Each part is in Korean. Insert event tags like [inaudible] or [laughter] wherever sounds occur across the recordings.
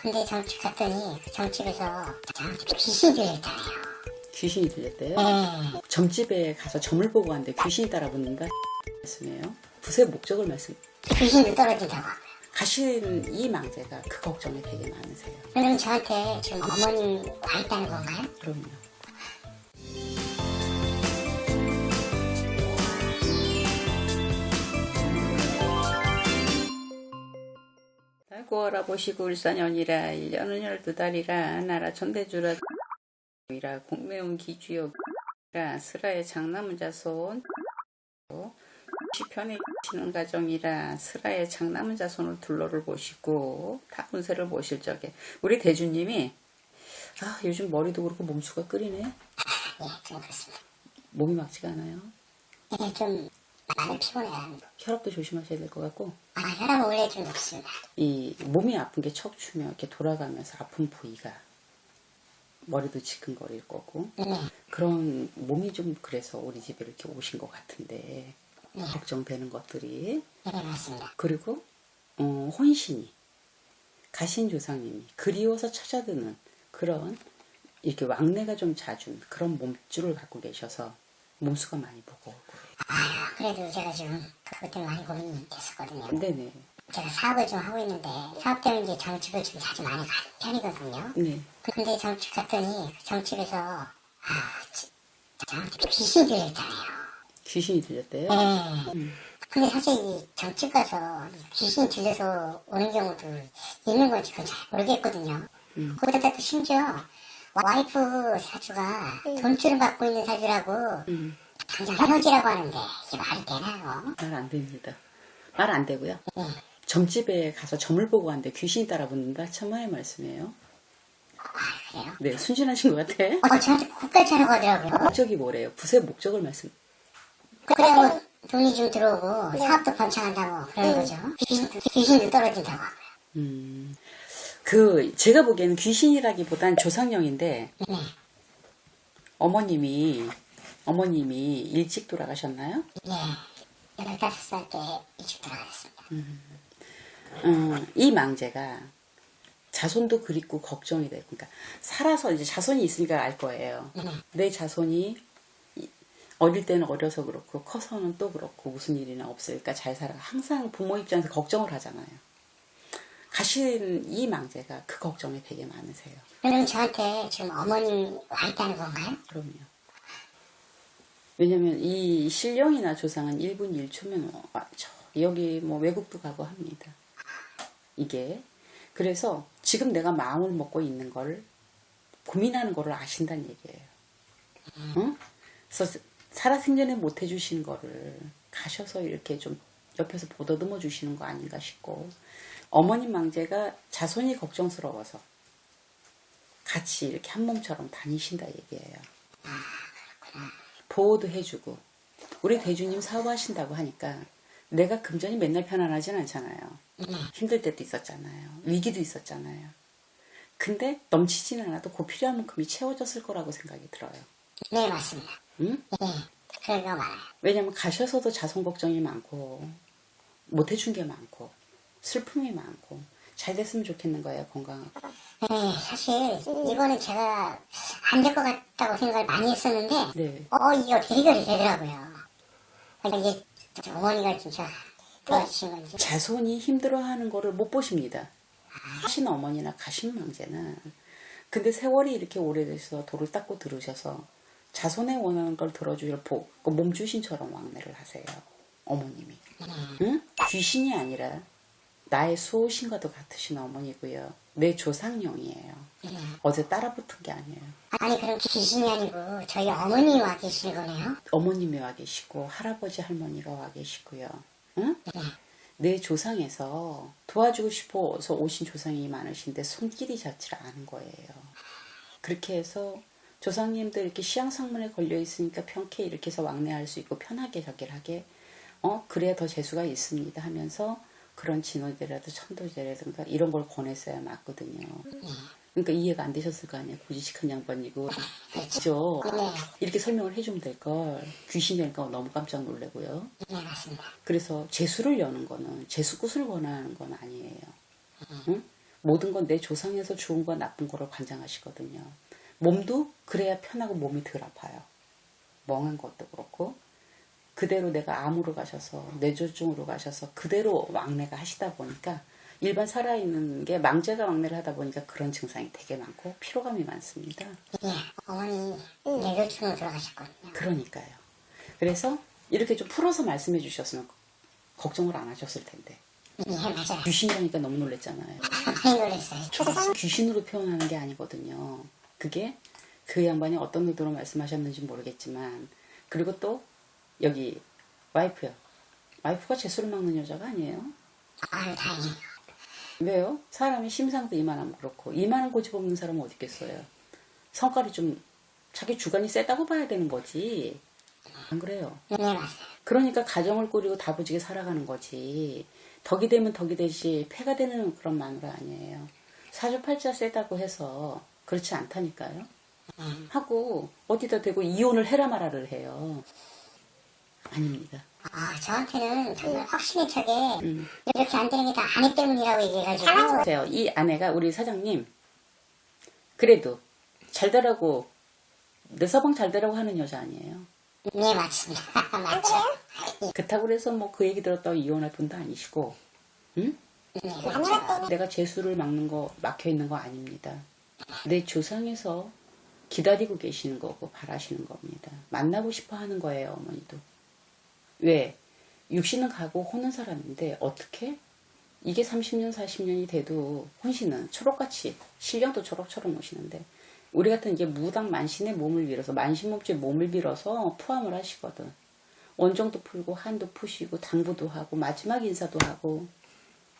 근데 점집 갔더니 그 점집에서 귀신이 들렸다네요. 귀신이 들렸대요. 네. 점집에 가서 점을 보고 왔는데 귀신이 따라붙는다 말씀이에요. 붓의 목적을 말씀. 귀신이 떨어진다고. 가신 이 망제가 그 걱정이 되게 많으세요. 그럼 저한테 지금 어머님 와 있다는 건가요? 그럼요. 달고어라 보시고 울산연이라 1년은 12달이라 나라 천대주라 이라 공매운 기주역이라 스라의 장남 자손 시편에 치는 가정이라 스라의 장남은 자손을 둘러를 보시고 다 운세를 보실 적에 우리 대주님이 아 요즘 머리도 그렇고 몸수가 끓이네 예, 좀 그렇습니다. 몸이 막지가 않아요 예, 좀 많이 피곤해요. 혈압도 조심하셔야 될 것 같고 아, 혈압은 원래 좀 높습니다. 이 몸이 아픈 게 척추면 이렇게 돌아가면서 아픈 부위가 머리도 지끈거릴 거고 네, 그런 몸이 좀 그래서 우리 집에 이렇게 오신 것 같은데 걱정되는 것들이 네, 맞습니다. 그리고 어, 혼신이 가신 조상님이 그리워서 찾아드는 그런 이렇게 왕래가 좀 잦은 그런 몸줄을 갖고 계셔서 몸수가 많이 무거울 거예요. 아유, 그래도 제가 지금 그것 때문에 많이 고민이 됐었거든요. 네네. 제가 사업을 좀 하고 있는데 사업 때문에 이제 점집을 좀 자주 많이 가는 편이거든요. 네. 근데 점집 갔더니 그 점집에서 아, 지- 점집 귀신이 들렸다네요. 귀신이 들렸대요. 네. 근데 사실 이 점집 가서 귀신이 들려서 오는 경우도 있는 건지 그건 잘 모르겠거든요. 거기다가 또 심지어 와이프 사주가 돈줄을 받고 있는 사주라고 당장 헤어지라고 하는데 이게 말이 되나요? 말 안 됩니다. 말 안 되고요. 네. 점집에 가서 점을 보고 왔는데 귀신이 따라붙는다. 천만의 말씀이에요. 그래요? 네, 순진하신 것 같아. 어, 저한테 국가지 하라고 하더라고요. 목적이 뭐래요? 붓의 목적을 말씀. 그래야 뭐 돈이 좀 들어오고 사업도 번창한다고 그러는 거죠. 귀신, 귀신도 떨어진다고. 음, 그 제가 보기에는 귀신이라기보단 조상령인데 네. 어머님이 어머님이 일찍 돌아가셨나요? 예. 15살 때 일찍 돌아가셨습니다. 음, 이 망제가 자손도 그립고 걱정이 돼요. 그러니까 살아서 이제 자손이 있으니까 알 거예요. 내 자손이 이- 어릴 때는 어려서 그렇고 커서는 또 그렇고 무슨 일이나 없을까 잘 살아. 항상 부모 입장에서 걱정을 하잖아요. 가신 이 망제가 그 걱정이 되게 많으세요. 그럼 저한테 지금 어머님 와 있다는 건가요? 그럼요. 왜냐면 이 신령이나 조상은 1분 1초면 아, 저 여기 뭐 외국도 가고 합니다. 이게 그래서 지금 내가 마음을 먹고 있는 걸 고민하는 거를 아신다는 얘기예요. 응? 그래서 살아생전에 못 해주신 거를 가셔서 이렇게 좀 옆에서 보더듬어 주시는 거 아닌가 싶고 어머님 망제가 자손이 걱정스러워서 같이 이렇게 한 몸처럼 다니신다 얘기예요. 보호도 해주고 우리 대주님 사업하신다고 하니까 내가 금전이 맨날 편안하진 않잖아요. 힘들 때도 있었잖아요. 위기도 있었잖아요. 근데 넘치진 않아도 그 필요한 만큼이 채워졌을 거라고 생각이 들어요. 네, 맞습니다. 응? 예. 그럴 거 많아요. 왜냐면 가셔서도 자손 걱정이 많고 못 해준 게 많고 슬픔이 많고 잘 됐으면 좋겠는 거예요 건강하고 네, 사실 이거는 제가 안 될 것 같다고 생각을 많이 했었는데 네. 어, 이게 어떻게 해결이 되더라고요. 그러니까 이게 어머니가 진짜 도와주신 건지. 자손이 힘들어하는 거를 못 보십니다. 하신 어머니나 가신 망제는 근데 세월이 이렇게 오래돼서 돌을 닦고 들으셔서 자손의 원하는 걸 들어주려 보, 그 몸주신처럼 왕래를 하세요. 어머님이. 응? 귀신이 아니라 나의 수호신과도 같으신 어머니고요. 내 조상령이에요. 어제 따라 붙은 게 아니에요. 아니 그럼 귀신이 아니고 저희 어머니 와 계신 거네요? 어머님이 와 계시고 할아버지 할머니가 와 계시고요. 응? 내 조상에서 도와주고 싶어서 오신 조상이 많으신데 손길이 닿질 않은 거예요. 그렇게 해서 조상님들 이렇게 시향상문에 걸려 있으니까 편케 이렇게 해서 왕래할 수 있고 편하게 저기를 하게 어 그래야 더 재수가 있습니다 하면서 그런 진호제라도 천도제라든가 이런 걸 권했어야 맞거든요. 그러니까 이해가 안 되셨을 거 아니에요. 고지식한 양반이고 그렇죠. 이렇게 설명을 해주면 될 걸 귀신이니까 너무 깜짝 놀래고요. 네 맞습니다. 그래서 재수를 여는 거는 재수굿을 권하는 건 아니에요. 응? 모든 건 내 조상에서 좋은 거 나쁜 거를 관장하시거든요. 몸도 그래야 편하고 몸이 덜 아파요. 멍한 것도 그렇고 그대로 내가 암으로 가셔서 뇌졸중으로 가셔서 그대로 왕래가 하시다 보니까 일반 살아있는 게 망제가 왕래를 하다 보니까 그런 증상이 되게 많고 피로감이 많습니다. 예, 어머니 뇌졸중으로 돌아가셨거든요. 그러니까요. 그래서 이렇게 좀 풀어서 말씀해 주셨으면 걱정을 안 하셨을 텐데 예, 맞아요. 귀신이라니까 너무 놀랬잖아요. 많이 놀랐어요. 귀신으로 표현하는 게 아니거든요. 그게 그 양반이 어떤 의도로 말씀하셨는지 모르겠지만 그리고 또 여기 와이프요. 와이프가 재수를 막는 여자가 아니에요. 아유, 다행이에요. 왜요? 사람이 심상도 이만하면 그렇고 이만한 고집 없는 사람은 어디 있겠어요. 성깔이 좀 자기 주관이 세다고 봐야 되는 거지. 안 그래요? 네, 맞아요. 그러니까 가정을 꾸리고 다부지게 살아가는 거지. 덕이 되면 덕이 되지 폐가 되는 그런 마누라 아니에요. 사주팔자 세다고 해서 그렇지 않다니까요. 하고 어디다 대고 이혼을 해라 마라를 해요. 아닙니다. 아, 저한테는 정말 확신이 차게 음. 이렇게 안 되는 게 다 아내 때문이라고 얘기해가지고 보세요. 이 아내가 우리 사장님 그래도 잘 되라고 내 서방 잘 되라고 하는 여자 아니에요. 네, 맞습니다. [laughs] 맞죠? 그렇다고 해서 뭐 그 얘기 들었다고 이혼할 분도 아니시고 응? 네? 내가 재수를 막는 거 막혀 있는 거 아닙니다. 내 조상에서 기다리고 계시는 거고 바라시는 겁니다. 만나고 싶어 하는 거예요, 어머니도. 왜? 육신은 가고 혼은 살았는데 어떻게? 이게 30년, 40년이 돼도 혼신은 초록같이 실력도 초록초록 오시는데 우리 같은 이제 무당 만신의 몸을 빌어서 만신몸주의 몸을 빌어서 포함을 하시거든. 원정도 풀고 한도 푸시고 당부도 하고 마지막 인사도 하고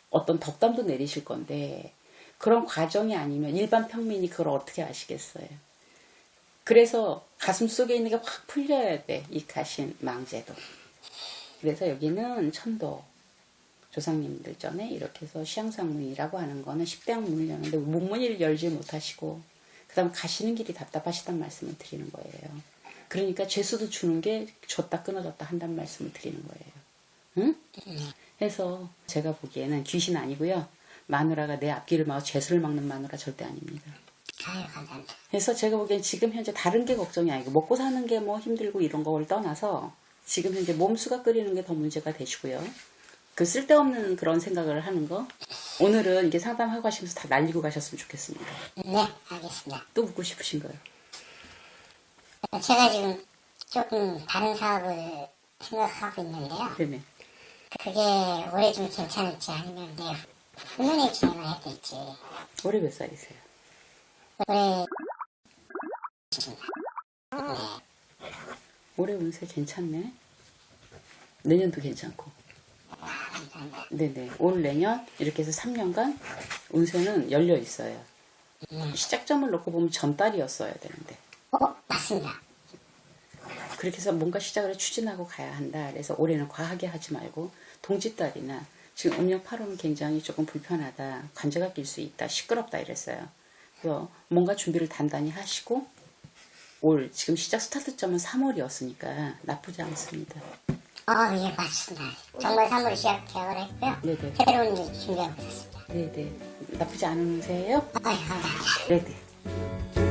어떤 덕담도 내리실 건데 그런 과정이 아니면 일반 평민이 그걸 어떻게 아시겠어요? 그래서 가슴 속에 있는 게 확 풀려야 돼. 이 가신 망제도. 그래서 여기는 천도 조상님들 전에 이렇게 해서 시향상문이라고 하는 거는 10대학 문을 여는데 문문이를 열지 못하시고 그 다음 가시는 길이 답답하시단 말씀을 드리는 거예요. 그러니까 죄수도 주는 게 줬다 끊어졌다 한단 말씀을 드리는 거예요. 응? 해서 제가 보기에는 귀신 아니고요. 마누라가 내 앞길을 막아 죄수를 막는 마누라 절대 아닙니다. 아유, 감사합니다. 그래서 제가 보기엔 지금 현재 다른 게 걱정이 아니고 먹고 사는 게 뭐 힘들고 이런 걸 떠나서 지금 현재 몸수가 끓이는 게 더 문제가 되시고요. 그 쓸데없는 그런 생각을 하는 거 오늘은 이게 상담하고 가시면서 다 날리고 가셨으면 좋겠습니다. 네, 알겠습니다. 또 묻고 싶으신 거예요? 제가 지금 조금 다른 사업을 생각하고 있는데요. 네네. 그게 올해 좀 괜찮을지 아니면 내 후년에 진행을 해야 될지. 올해 몇 살이세요? 올해 올해 운세 괜찮네. 내년도 괜찮고. 네네. 올 내년 이렇게 해서 3년간 운세는 열려 있어요. 시작점을 놓고 보면 전달이었어야 되는데. 어, 맞습니다. 그렇게 해서 뭔가 시작을 추진하고 가야 한다. 그래서 올해는 과하게 하지 말고 동짓달이나 지금 음력 8호는 굉장히 조금 불편하다. 관제가 낄 수 있다. 시끄럽다 이랬어요. 그래서 뭔가 준비를 단단히 하시고 올 지금 시작 스타트점은 3월이었으니까 나쁘지 않습니다. 어, 예, 맞습니다. 정말 3월 시작 계약을 했고요. 네네. 새로운 일 준비하고 있습니다. 네네. 나쁘지 않은 운세예요? 아유, 감사합니다. 네네.